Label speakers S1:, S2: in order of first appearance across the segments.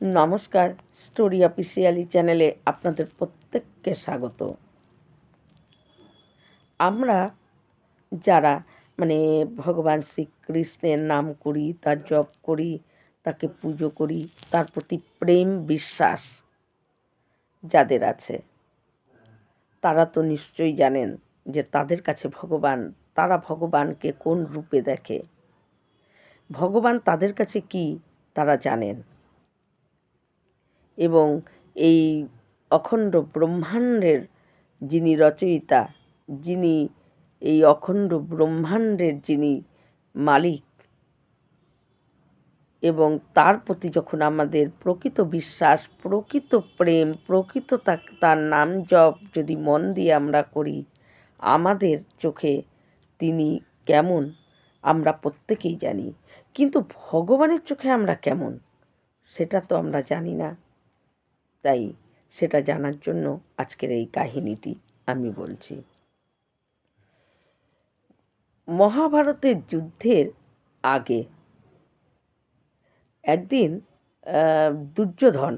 S1: নমস্কার, story officially চ্যানেলে আপনাদের প্রত্যেককে স্বাগত। আমরা যারা মানে ভগবান শ্রীকৃষ্ণের নাম করি, তার জপ করি, তাকে পুজো করি, তার প্রতি প্রেম বিশ্বাস যাদের আছে, তারা তো নিশ্চয়ই জানেন যে তাদের কাছে ভগবান, তারা ভগবানকে কোন রূপে দেখে? ভগবান তাদের কাছে কি, তারা জানেন। এবং এই অখণ্ড ব্রহ্মাণ্ডের যিনি রচয়িতা, যিনি এই অখণ্ড ব্রহ্মাণ্ডের যিনি মালিক এবং তার প্রতি যখন আমাদের প্রকৃত বিশ্বাস, প্রকৃত প্রেম, প্রকৃত তার নাম জপ যদি মন দিয়ে আমরা করি, আমাদের চোখে তিনি কেমন? আমরা প্রত্যেকেই জানি। কিন্তু ভগবানের চোখে আমরা কেমন? সেটা তো আমরা জানি না। তাই সেটা জানার জন্য আজকের এই কাহিনীটি আমি বলছি। মহাভারতের যুদ্ধের আগে একদিন দুর্যোধন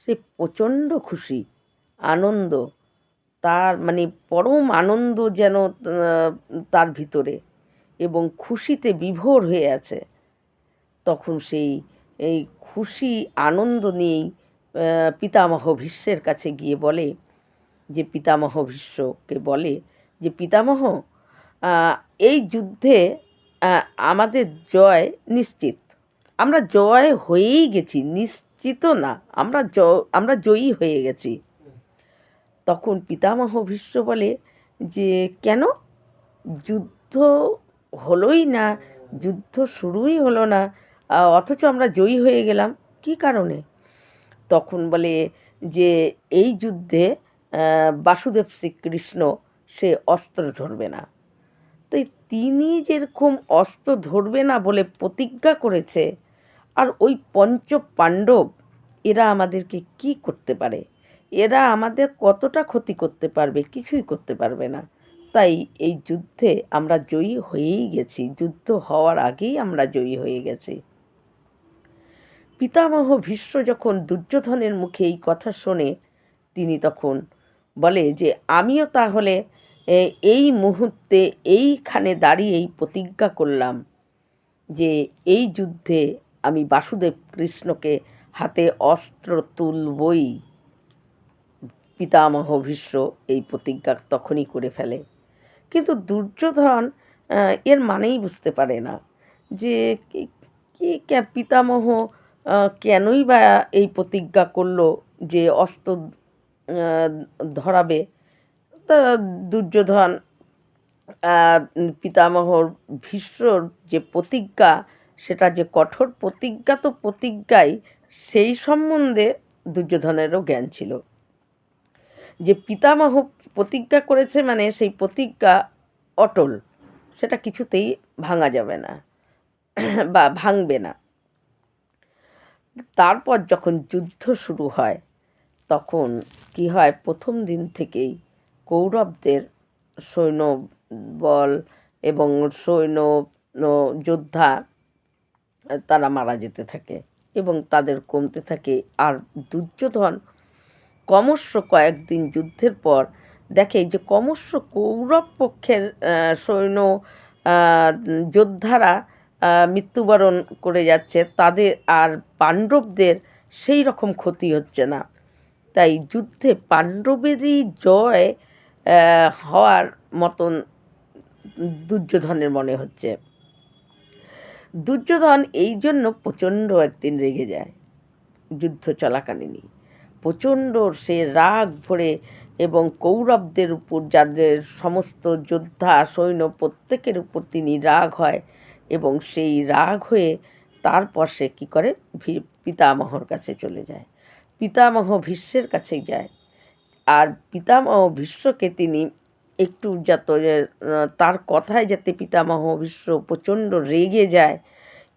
S1: সে প্রচণ্ড খুশি, আনন্দ, তার মানে পরম আনন্দ যেন তার ভিতরে এবং খুশিতে বিভোর হয়ে আছে। তখন সেই, এই খুশি, আনন্দ নিয়েই পিতামহ ভীষ্মের কাছে গিয়ে বলে যে পিতামহ ভীষ্মকে বলে যে পিতামহ এই যুদ্ধে আমাদের জয় নিশ্চিত। আমরা জয় হয়েই গেছি, নিশ্চিত না, আমরা জ, আমরা জয়ী হয়ে গেছি। তখন পিতামহ ভীষ্ম বলে যে, কেন? যুদ্ধ হলোই না, যুদ্ধ শুরুই হলো না অথচ আমরা জয়ী হয়ে গেলাম। কী কারণে? তখন বলে যে, এই যুদ্ধে বাসুদেব শ্রীকৃষ্ণ সে অস্ত্র ধরবে না। তাই তিনি যেরকম অস্ত্র ধরবে না বলে প্রতিজ্ঞা করেছে, আর ওই পঞ্চ পাণ্ডব এরা আমাদেরকে কি করতে পারে? এরা আমাদের কতটা ক্ষতি করতে পারবে? কিছুই করতে পারবে না। তাই এই যুদ্ধে আমরা জয়ী হয়েই গেছি। যুদ্ধ হওয়ার আগেই আমরা জয়ী হয়ে গেছি। পিতামহ ভীষ্ম যখন দুর্যোধনের মুখে এই কথা শোনে, তিনি তখন বলে যে, আমিও তাহলে এই মুহূর্তে এইখানে দাঁড়িয়েই প্রতিজ্ঞা করলাম যে, এই যুদ্ধে আমি বাসুদেব কৃষ্ণকে হাতে অস্ত্র তুলবই। পিতামহ ভীষ্ম এই প্রতিজ্ঞা তখনই করে ফেলে। কিন্তু দুর্যোধন এর মানেই বুঝতে পারে না যে কি- পিতামহ কেনই বা এই প্রতিজ্ঞা করল যে অস্ত্র ধরাবে? তা দুর্যোধন পিতামহর ভীষ্মর যে প্রতিজ্ঞা, সেটা যে কঠোর প্রতিজ্ঞা তো প্রতিজ্ঞাই, সেই সম্বন্ধে দুর্যোধনেরও জ্ঞান ছিল। যে পিতামহ প্রতিজ্ঞা করেছে মানে সেই প্রতিজ্ঞা অটল, সেটা কিছুতেই ভাঙা যাবে না বা ভাঙবে না। তারপর যখন যুদ্ধ শুরু হয়, তখন কি হয়? প্রথম দিন থেকেই কৌরবদের সৈন্য বল এবং সৈন্য যোদ্ধা তারা মারা যেতে থাকে এবং তাদের কমতে থাকে। আর দুর্যোধন ক্রমশ কয়েকদিন যুদ্ধের পর দেখে যে ক্রমশ কৌরব পক্ষের সৈন্য যোদ্ধারা মৃত্যুবরণ করে যাচ্ছে, তাদের আর পাণ্ডবদের সেই রকম ক্ষতি হচ্ছে না। তাই যুদ্ধে পাণ্ডবেরই জয় হওয়ার মতন দুর্যোধনের মনে হচ্ছে। দুর্যোধন এই জন্য প্রচণ্ড একদিন রেগে যায় যুদ্ধ চলাকালীনই। প্রচণ্ড সে রাগ ভরে এবং কৌরবদের উপর, যাদের সমস্ত যোদ্ধা, সৈন্য প্রত্যেকের উপর তিনি রাগ হয় এবং সেই রাগ হয়ে তারপর সে কী করে? পিতামহর কাছে চলে যায়। পিতামহ ভীষ্মের কাছে যায়। আর পিতামহ ভীষ্মকে তিনি একটু যত তার কথায় যাতে পিতামহ ভীষ্ম প্রচণ্ড রেগে যায়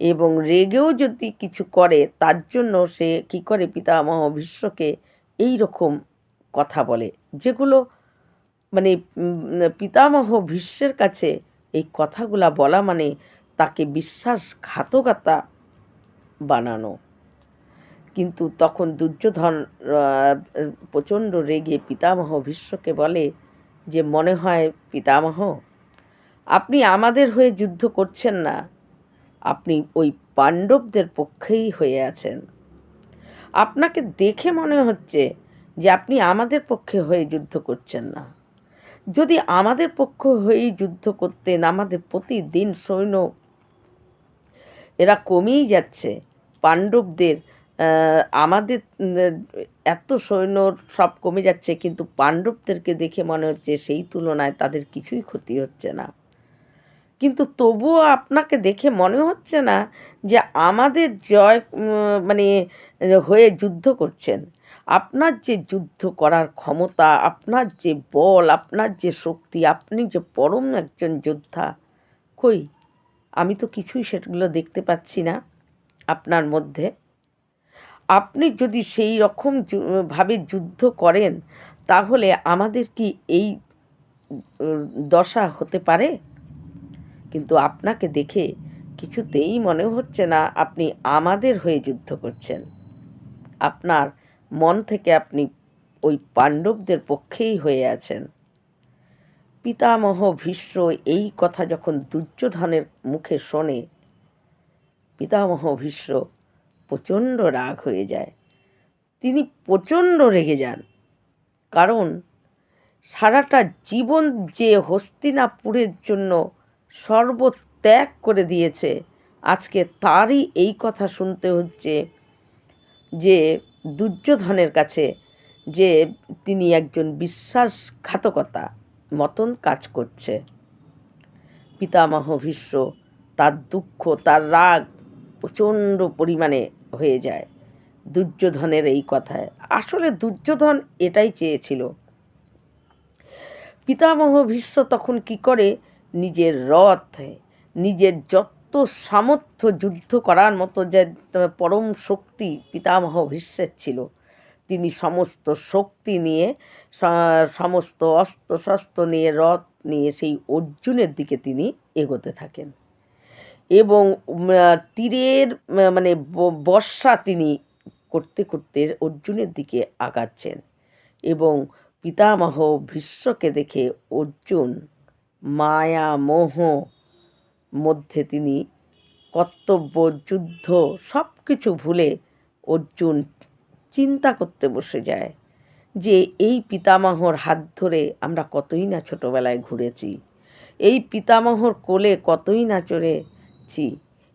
S1: এবং রেগেও যদি কিছু করে, তার জন্য সে কী করে পিতামহ ভীষ্মকে এই রকম কথা বলে, যেগুলো মানে পিতামহ ভীষ্মের কাছে এই কথাগুলা বলা মানে তাকে বিশ্বাসঘাতকতা বানানো। কিন্তু তখন দুর্যোধন প্রচণ্ড রেগে পিতামহ ভীষ্মকে বলে যে, মনে হয় পিতামহ, আপনি আমাদের হয়ে যুদ্ধ করছেন না। আপনি ওই পাণ্ডবদের পক্ষেই হয়ে আছেন। আপনাকে দেখে মনে হচ্ছে যে, আপনি আমাদের পক্ষে হয়ে যুদ্ধ করছেন না। যদি আমাদের পক্ষ হয়েই যুদ্ধ করতেন, আমাদের প্রতিদিন সৈন্য এরা কমেই যাচ্ছে। পাণ্ডবদের আমাদের এত সৈন্য সব কমে যাচ্ছে, কিন্তু পাণ্ডবদেরকে দেখে মনে হচ্ছে সেই তুলনায় তাদের কিছুই ক্ষতি হচ্ছে না। কিন্তু তবুও আপনাকে দেখে মনে হচ্ছে না যে আমাদের জয় মানে হয়ে যুদ্ধ করছেন। আপনার যে যুদ্ধ করার ক্ষমতা, আপনার যে বল, আপনার যে শক্তি, আপনি যে পরম একজন যোদ্ধা, কই? আমি তো কিছুই সেগুলো দেখতে পাচ্ছি না আপনার মধ্যে। আপনি যদি সেই রকম ভাবে যুদ্ধ করেন, তাহলে আমাদের কি এই দশা হতে পারে? কিন্তু আপনাকে দেখে কিছুতেই মনে হচ্ছে না আপনি আমাদের হয়ে যুদ্ধ করছেন। আপনার মন থেকে আপনি ওই পাণ্ডবদের পক্ষেই হয়ে আছেন। পিতামহ ভীষ্ম এই কথা যখন দুর্যোধনের মুখে শোনে, পিতামহ ভীষ্ম প্রচণ্ড রাগ হয়ে যায়। তিনি প্রচণ্ড রেগে যান, কারণ সারাটা জীবন যে হস্তিনাপুরের জন্য সর্বত্যাগ করে দিয়েছে, আজকে তারই এই কথা শুনতে হচ্ছে যে দুর্যোধনের কাছে যে তিনি একজন বিশ্বাসঘাতকতা। মতন কাজ করছে। পিতামহ ভীষ্ম, তার দুঃখ, তার রাগ প্রচণ্ড পরিমাণে হয়ে যায় দুর্যোধনের এই কথায়। আসলে দুর্যোধন এটাই চেয়েছিল। পিতামহ ভীষ্ম তখন কি করে? নিজের রথ, নিজের যত সামর্থ্য যুদ্ধ করার মতো যে পরম শক্তি পিতামহ ভীষ্মের ছিল তিনি সমস্ত শক্তি নিয়ে সমস্ত অস্ত্র শস্ত্র নিয়ে, রথ নিয়ে সেই অর্জুনের দিকে তিনি এগোতে থাকেন। এবং তীরের মানে বর্ষা তিনি করতে করতে অর্জুনের দিকে আগাচ্ছেন। এবং পিতামহ ভীষ্মকে দেখে অর্জুন মায়া মোহ মধ্যে তিনি কর্তব্য, যুদ্ধ সব কিছু ভুলে অর্জুন চিন্তা করতে বসে যায় যে এই পিতামহর হাত ধরে আমরা কতই না ছোটোবেলায় ঘুরেছি। এই পিতামহর কোলে কতই না চড়েছি।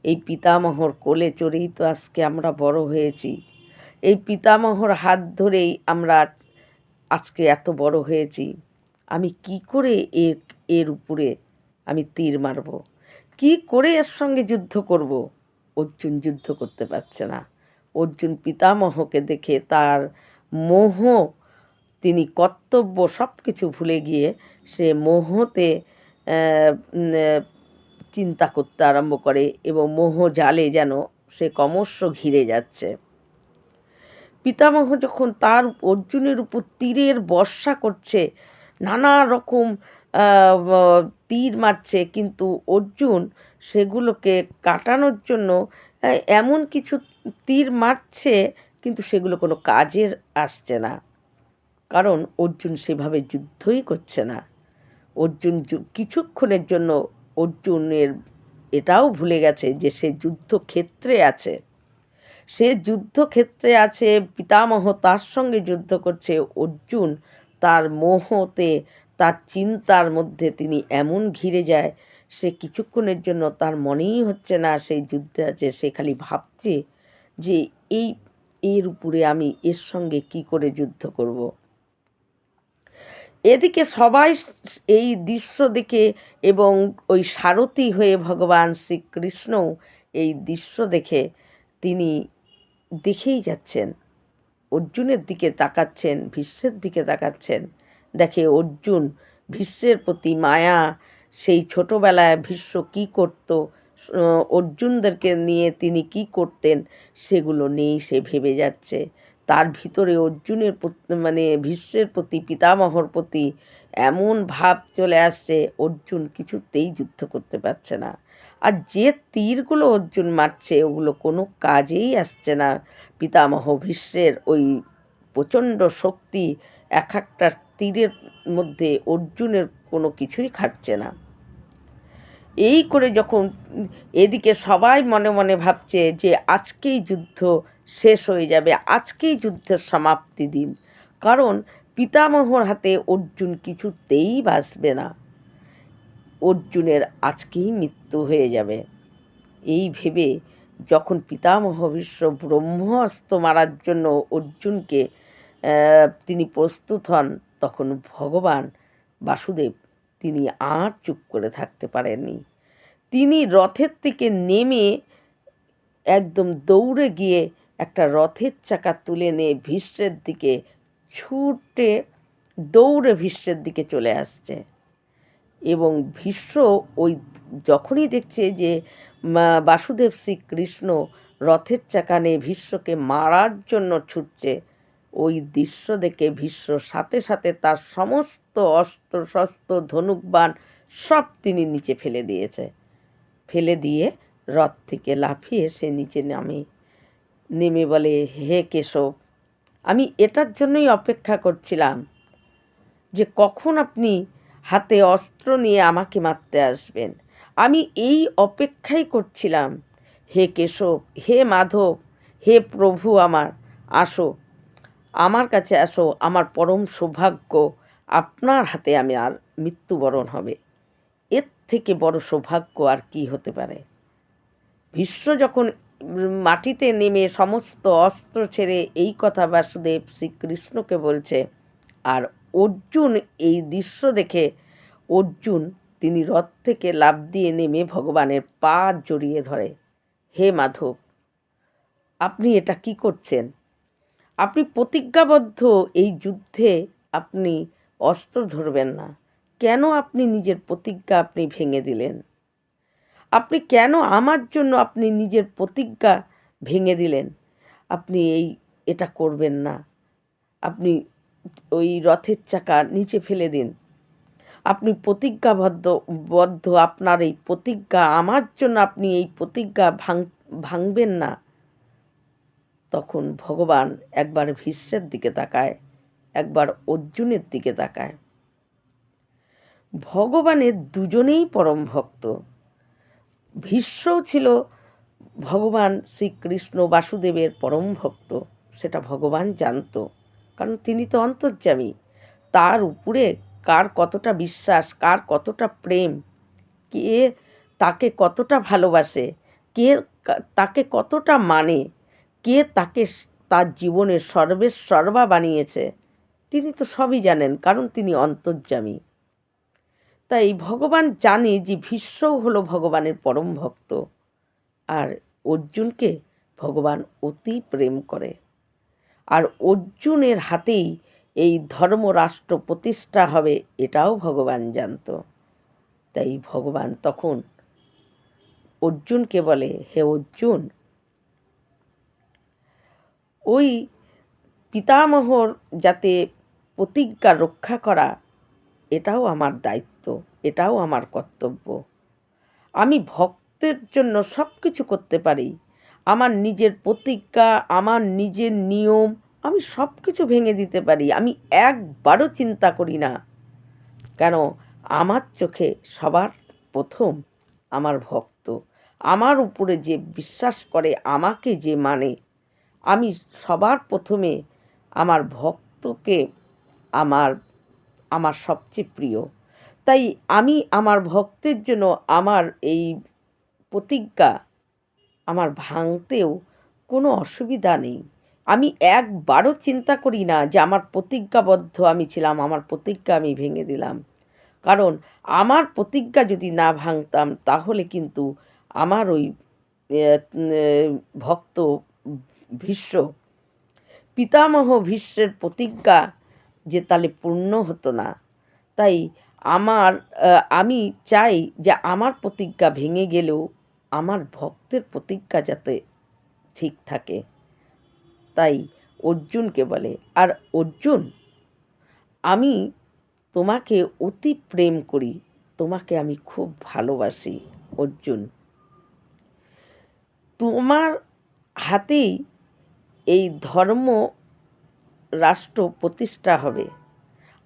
S1: এই পিতামহর কোলে চড়েই তো আজকে আমরা বড় হয়েছি। এই পিতামহর হাত ধরেই আমরা আজকে এত বড় হয়েছি। আমি কি করে এর এর উপরে আমি তীর মারব? কি করে এর সঙ্গে যুদ্ধ করব? অর্জুন যুদ্ধ করতে পারছে না। অর্জুন পিতামহকে দেখে তার মোহ, তিনি কর্তব্য সব কিছু ভুলে গিয়ে সে মোহতে চিন্তা করতে আরম্ভ করে এবং মোহ জালে যেন সে ক্রমশ ঘিরে যাচ্ছে। পিতামহ যখন তার অর্জুনের উপর তীরের বর্ষা করছে, নানা রকম তীর মারছে, কিন্তু অর্জুন সেগুলোকে কাটানোর জন্য এমন কিছু তীর মারছে, কিন্তু সেগুলো কোনো কাজের আসছে না। কারণ অর্জুন সেভাবে যুদ্ধই করছে না। অর্জুন কিছুক্ষণের জন্য অর্জুনের এটাও ভুলে গেছে যে সে যুদ্ধক্ষেত্রে আছে। সে যুদ্ধক্ষেত্রে আছে, পিতামহ তার সঙ্গে যুদ্ধ করছে, অর্জুন তার মোহতে, তার চিন্তার মধ্যে তিনি এমন ঘিরে যায় সে কিছুক্ষণের জন্য তার মনেই হচ্ছে না সেই যুদ্ধে আছে। সে খালি ভাবছে যে এই, এর উপরে আমি এর সঙ্গে কি করে যুদ্ধ করব। এদিকে সবাই এই দৃশ্য দেখে এবং ওই সারথি হয়ে ভগবান শ্রীকৃষ্ণও এই দৃশ্য দেখে তিনি দেখেই যাচ্ছেন। অর্জুনের দিকে তাকাচ্ছেন, ভীষ্মের দিকে তাকাচ্ছেন। দেখে অর্জুন ভীষ্মের প্রতি মায়া সেই ছোটোবেলায় ভীষ্ম কী করতো? অর্জুনদেরকে নিয়ে তিনি কি করতেন? সেগুলো নিয়েই সে ভেবে যাচ্ছে। তার ভিতরে অর্জুনের মানে ভীষ্মের প্রতি, পিতামহর প্রতি এমন ভাব চলে আসছে, অর্জুন কিছুতেই যুদ্ধ করতে পারছে না। আর যে তীরগুলো অর্জুন মারছে, ওগুলো কোনো কাজেই আসছে না। পিতামহ ভীষ্মের ওই প্রচণ্ড শক্তি এক একটা তীরের মধ্যে অর্জুনের কোনো কিছুই খাটছে না। এই করে যখন এদিকে সবাই মনে মনে ভাবছে যে আজকেই যুদ্ধ শেষ হয়ে যাবে, আজকেই যুদ্ধের সমাপ্তি দিন। কারণ পিতামহর হাতে অর্জুন কিছুতেই বাঁচবে না। অর্জুনের আজকেই মৃত্যু হয়ে যাবে। এই ভেবে যখন পিতামহ বিশ্ব ব্রহ্মাস্ত্র মারার জন্য অর্জুনকে তিনি প্রস্তুত হন তখন ভগবান বাসুদেব তিনি আর চুপ করে থাকতে পারেননি। তিনি রথের থেকে নেমে একদম দৌড়ে গিয়ে একটা রথের চাকা তুলে নিয়ে ভীষ্মের দিকে ছুটে দৌড়ে ভীষ্মের দিকে চলে আসছে। এবং ভীষ্ম ওই যখনই দেখছে যে বাসুদেব শ্রীকৃষ্ণ রথের চাকা নিয়ে ভীষ্মকে মারার জন্য ছুটছে ওই দৃশ্য দেখে ভীষ্ম সাথে সাথে তার সমস্ত অস্ত্র শস্ত্র ধনুকবান সব তিনি নিচে ফেলে দিয়েছে। ফেলে দিয়ে রথ থেকে লাফিয়ে সে নিচে নামে। নেমে বলে, হে কেশব, আমি এটার জন্যই অপেক্ষা করছিলাম যে কখন আপনি হাতে অস্ত্র নিয়ে আমাকে মারতে আসবেন। আমি এই অপেক্ষাই করছিলাম। হে কেশব, হে মাধব, হে প্রভু আমার, আসো আমার কাছে আসো, আমার পরম সৌভাগ্য। আপনার হাতে আমি আর মৃত্যুবরণ হবে। এর থেকে বড় সৌভাগ্য আর কি হতে পারে? ভীষ্ম যখন মাটিতে নেমে সমস্ত অস্ত্র ছেড়ে এই কথা বাসুদেব শ্রীকৃষ্ণকে বলছে, আর অর্জুন এই দৃশ্য দেখে, অর্জুন তিনি রথ থেকে লাভ দিয়ে নেমে ভগবানের পা জড়িয়ে ধরে। হে মাধব, আপনি এটা কি করছেন? আপনি প্রতিজ্ঞাবদ্ধ এই যুদ্ধে আপনি অস্ত্র ধরবেন না। কেন আপনি নিজের প্রতিজ্ঞা আপনি ভেঙে দিলেন? আপনি কেন আমার জন্য আপনি নিজের প্রতিজ্ঞা ভেঙে দিলেন? আপনি এই, এটা করবেন না। আপনি ওই রথের চাকা নিচে ফেলে দিন। আপনি প্রতিজ্ঞাবদ্ধ, বদ্ধ আপনার এই প্রতিজ্ঞা, আমার জন্য আপনি এই প্রতিজ্ঞা ভাঙ, ভাঙবেন না। তখন ভগবান একবার ভীষ্মের দিকে তাকায়, একবার অর্জুনের দিকে তাকায়। ভগবানের দুজনেই পরম ভক্ত। ভীষ্মও ছিল ভগবান শ্রীকৃষ্ণ বাসুদেবের পরম ভক্ত, সেটা ভগবান জানত, কারণ তিনি তো অন্তর্যামী। তার উপরে কার কতটা বিশ্বাস, কার কতটা প্রেম, কে তাকে কতটা ভালোবাসে, কে তাকে কতটা মানে কে তাকে তার জীবনের সর্বের সর্বা বানিয়েছে, তিনি তো সবই জানেন, কারণ তিনি অন্তর্যামী। তাই ভগবান জানে যে ভীষ্মও হলো ভগবানের পরম ভক্ত, আর অর্জুনকে ভগবান অতি প্রেম করে। আর অর্জুনের হাতেই এই ধর্মরাষ্ট্র প্রতিষ্ঠা হবে এটাও ভগবান জানত। তাই ভগবান তখন অর্জুনকে বলে, হে অর্জুন ওই পিতামহর যাতে প্রতিজ্ঞা রক্ষা করা, এটাও আমার দায়িত্ব, এটাও আমার কর্তব্য। আমি ভক্তের জন্য সব কিছু করতে পারি। আমার নিজের প্রতিজ্ঞা, আমার নিজের নিয়ম, আমি সব কিছু ভেঙে দিতে পারি। আমি একবারও চিন্তা করি না। কেন? আমার চোখে সবার প্রথম আমার ভক্ত। আমার উপরে যে বিশ্বাস করে, আমাকে যে মানে আমি সবার প্রথমে আমার ভক্তকে আমার আমার সবচেয়ে প্রিয়। তাই আমি আমার ভক্তের জন্য আমার এই প্রতিজ্ঞা আমার ভাঙতেও কোনো অসুবিধা নেই। আমি একবারও চিন্তা করি না যে আমার প্রতিজ্ঞাবদ্ধ আমি ছিলাম, আমার প্রতিজ্ঞা আমি ভেঙে দিলাম। কারণ আমার প্রতিজ্ঞা যদি না ভাঙতাম তাহলে কিন্তু আমার ওই ভক্ত ভীষ্ম। পিতামহ ভীষ্মের প্রতিজ্ঞা যে তাহলে পূর্ণ হতো না। তাই আমার আমি চাই যে আমার প্রতিজ্ঞা ভেঙে গেলেও আমার ভক্তের প্রতিজ্ঞা যাতে ঠিক থাকে। তাই অর্জুনকে বলে, আর অর্জুন, আমি তোমাকে অতি প্রেম করি, তোমাকে আমি খুব ভালোবাসি, অর্জুন। তোমার হাতেই এই ধর্ম রাষ্ট্র প্রতিষ্ঠা হবে।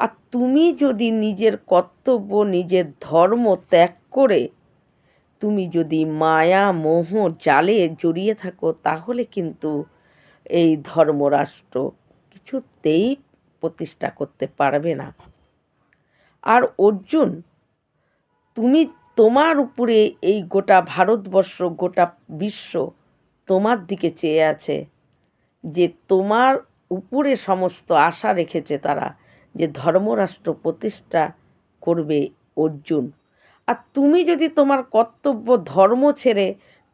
S1: আর তুমি যদি নিজের কর্তব্য, নিজের ধর্ম ত্যাগ করে তুমি যদি মায়া, মোহ, জালে জড়িয়ে থাকো, তাহলে কিন্তু এই ধর্মরাষ্ট্র কিছুতেই প্রতিষ্ঠা করতে পারবে না। আর অর্জুন, তুমি তোমার উপরে এই গোটা ভারতবর্ষ, গোটা বিশ্ব তোমার দিকে চেয়ে আছে। যে তোমার উপরে সমস্ত আশা রেখেছে তারা, যে ধর্মরাষ্ট্র প্রতিষ্ঠা করবে অর্জুন। আর তুমি যদি তোমার কর্তব্য ধর্ম ছেড়ে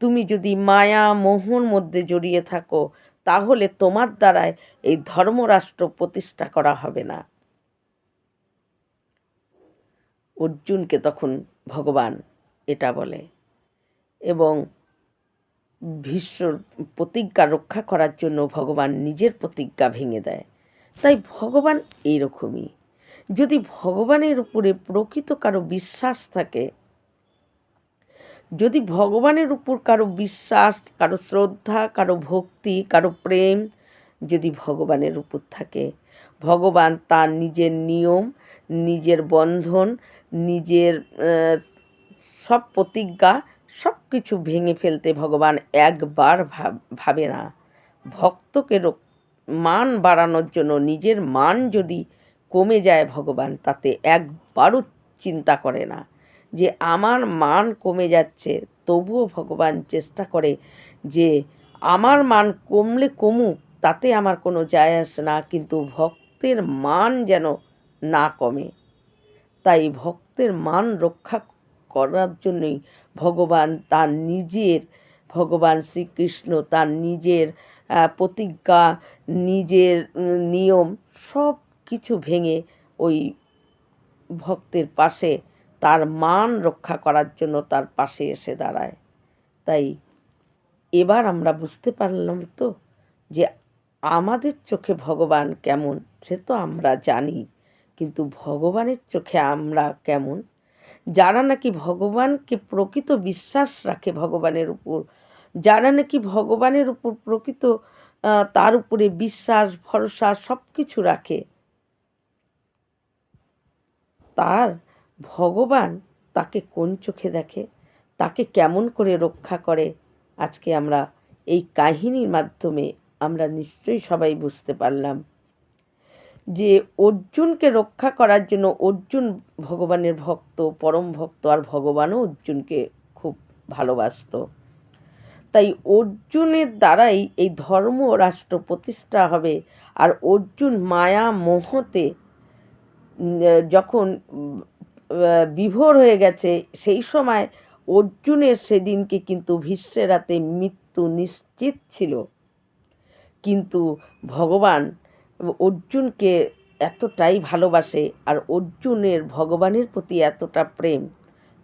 S1: তুমি যদি মায়া মোহর মধ্যে জড়িয়ে থাকো, তাহলে তোমার দ্বারায় এই ধর্মরাষ্ট্র প্রতিষ্ঠা করা হবে না। অর্জুনকে তখন ভগবান এটা বলে এবং ভীষ্মর প্রতিজ্ঞা রক্ষা করার জন্য ভগবান নিজের প্রতিজ্ঞা ভেঙে দেয়। তাই ভগবান এইরকমই। যদি ভগবানের উপরে প্রকৃত কারও বিশ্বাস থাকে, যদি ভগবানের উপর কারও বিশ্বাস, কারও শ্রদ্ধা, কারও ভক্তি, কারও প্রেম যদি ভগবানের উপর থাকে, ভগবান তার নিজের নিয়ম, নিজের বন্ধন, নিজের সব প্রতিজ্ঞা সব কিছু ভেঙে ফেলতে ভগবান একবার ভাবে না। ভক্তকে মান বাড়ানোর জন্য নিজের মান যদি কমে যায় ভগবান, তাতে একবারও চিন্তা করে না যে আমার মান কমে যাচ্ছে। তবুও ভগবান চেষ্টা করে যে আমার মান কমলে কমুক, তাতে আমার কোনো যায় আসে না, কিন্তু ভক্তের মান যেন না কমে। তাই ভক্তের মান রক্ষা করার জন্যই ভগবান তার নিজের, ভগবান শ্রীকৃষ্ণ তার নিজের প্রতিজ্ঞা, নিজের নিয়ম সব কিছু ভেঙে ওই ভক্তের পাশে তার মান রক্ষা করার জন্য তার পাশে এসে দাঁড়ায়। তাই এবার আমরা বুঝতে পারলাম তো যে আমাদের চোখে ভগবান কেমন সে তো আমরা জানি, কিন্তু ভগবানের চোখে আমরা কেমন? যারা নাকি ভগবানকে প্রকৃত বিশ্বাস রাখে ভগবানের উপর, যারা নাকি ভগবানের উপর প্রকৃত তার উপরে বিশ্বাস, ভরসা সব কিছু রাখে, তার ভগবান তাকে কোন চোখে দেখে? তাকে কেমন করে রক্ষা করে? আজকে আমরা এই কাহিনীর মাধ্যমে আমরা নিশ্চয়ই সবাই বুঝতে পারলাম। যে অর্জুনকে রক্ষা করার জন্য অর্জুন ভগবানের ভক্ত, পরম ভক্ত, আর ভগবানও অর্জুনকে খুব ভালোবাসত। তাই অর্জুনের দ্বারাই এই ধর্ম রাষ্ট্র প্রতিষ্ঠা হবে। আর অর্জুন মায়া মোহতে যখন বিভোর হয়ে গেছে, সেই সময় অর্জুনের সেদিনকে কিন্তু ভীষ্মের রাতে মৃত্যু নিশ্চিত ছিল। কিন্তু ভগবান অর্জুনকে এতটাই ভালোবাসে আর অর্জুনের ভগবানের প্রতি এতটা প্রেম,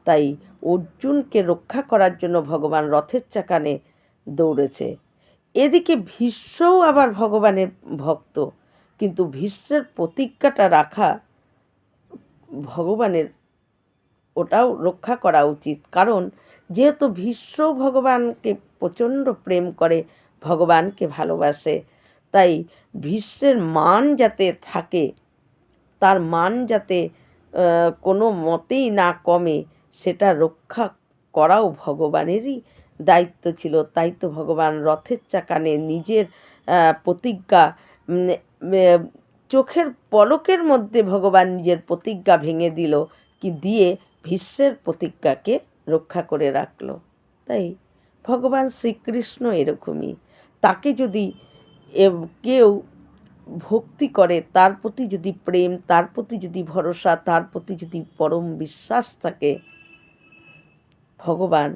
S1: তাই অর্জুনকে রক্ষা করার জন্য ভগবান রথের চাকানে দৌড়েছে। এদিকে ভীষ্মও আবার ভগবানের ভক্ত, কিন্তু ভীষ্মের প্রতিজ্ঞাটা রাখা ভগবানের ওটাও রক্ষা করা উচিত। কারণ যেহেতু ভীষ্ম ভগবানকে প্রচণ্ড প্রেম করে, ভগবানকে ভালোবাসে তাই ভীষ্মের মান যাতে থাকে, তার মান যাতে কোনো মতেই না কমে, সেটা রক্ষা করাও ভগবানেরই দায়িত্ব ছিল। তাই তো ভগবান রথের চাকানে নিজের প্রতিজ্ঞা চোখের পলকের মধ্যে ভগবান নিজের প্রতিজ্ঞা ভেঙে দিল কি দিয়ে ভীষ্মের প্রতিজ্ঞাকে রক্ষা করে রাখল। তাই ভগবান শ্রীকৃষ্ণ এরকমই। তাকে যদি কেউ ভক্তি করে, তার প্রতি যদি প্রেম, তার প্রতি যদি ভরসা, তার প্রতি যদি পরম বিশ্বাস থাকে, ভগবান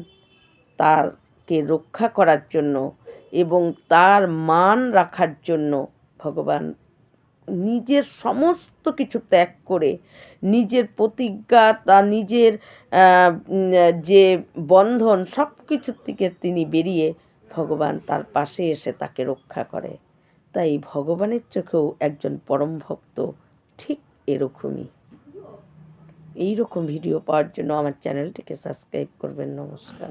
S1: তারকে রক্ষা করার জন্য এবং তার মান রাখার জন্য ভগবান নিজের সমস্ত কিছু ত্যাগ করে, নিজের প্রতিজ্ঞা, তা নিজের যে বন্ধন সব কিছুর থেকে তিনি বেরিয়ে ভগবান তার পাশে এসে তাকে রক্ষা করে। তাই ভগবানের চোখেও একজন পরম ভক্ত ঠিক এরকমই। এইরকম ভিডিও পাওয়ার জন্য আমার চ্যানেলটিকে সাবস্ক্রাইব করবেন। নমস্কার।